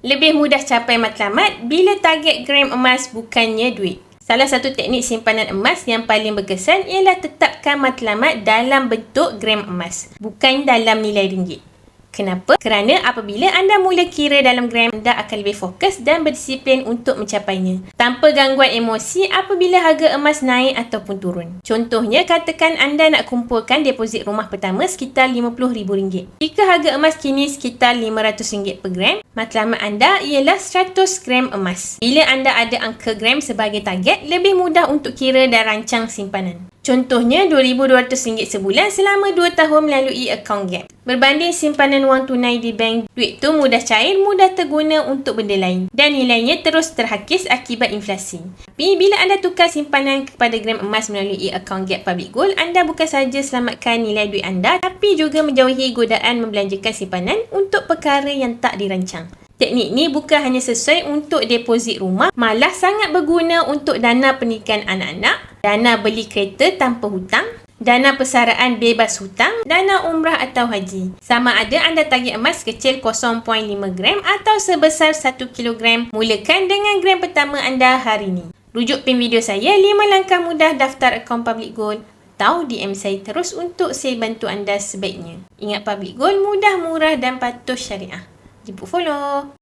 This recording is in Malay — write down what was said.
Lebih mudah capai matlamat bila target gram emas bukannya duit. Salah satu teknik simpanan emas yang paling berkesan ialah tetapkan matlamat dalam bentuk gram emas, bukan dalam nilai ringgit. Kenapa? Kerana apabila anda mula kira dalam gram, anda akan lebih fokus dan berdisiplin untuk mencapainya. Tanpa gangguan emosi apabila harga emas naik ataupun turun. Contohnya, katakan anda nak kumpulkan deposit rumah pertama sekitar RM50,000. Jika harga emas kini sekitar RM500 per gram, matlamat anda ialah 100 gram emas. Bila anda ada angka gram sebagai target, lebih mudah untuk kira dan rancang simpanan. Contohnya RM2,200 sebulan selama 2 tahun melalui akaun GAP. Berbanding simpanan wang tunai di bank, duit tu mudah cair, mudah terguna untuk benda lain dan nilainya terus terhakis akibat inflasi. Tapi bila anda tukar simpanan kepada gram emas melalui akaun GAP Public Gold, anda bukan sahaja selamatkan nilai duit anda tapi juga menjauhi godaan membelanjakan simpanan untuk perkara yang tak dirancang. Teknik ni bukan hanya sesuai untuk deposit rumah, malah sangat berguna untuk dana pendidikan anak-anak, dana beli kereta tanpa hutang, dana persaraan bebas hutang, dana umrah atau haji. Sama ada anda target emas kecil 0.5 gram atau sebesar 1 kilogram, mulakan dengan gram pertama anda hari ini. Rujuk pin video saya 5 langkah mudah daftar akaun Public Gold atau DM saya terus untuk saya bantu anda sebaiknya. Ingat Public Gold mudah, murah dan patuh syariah. Jemput follow.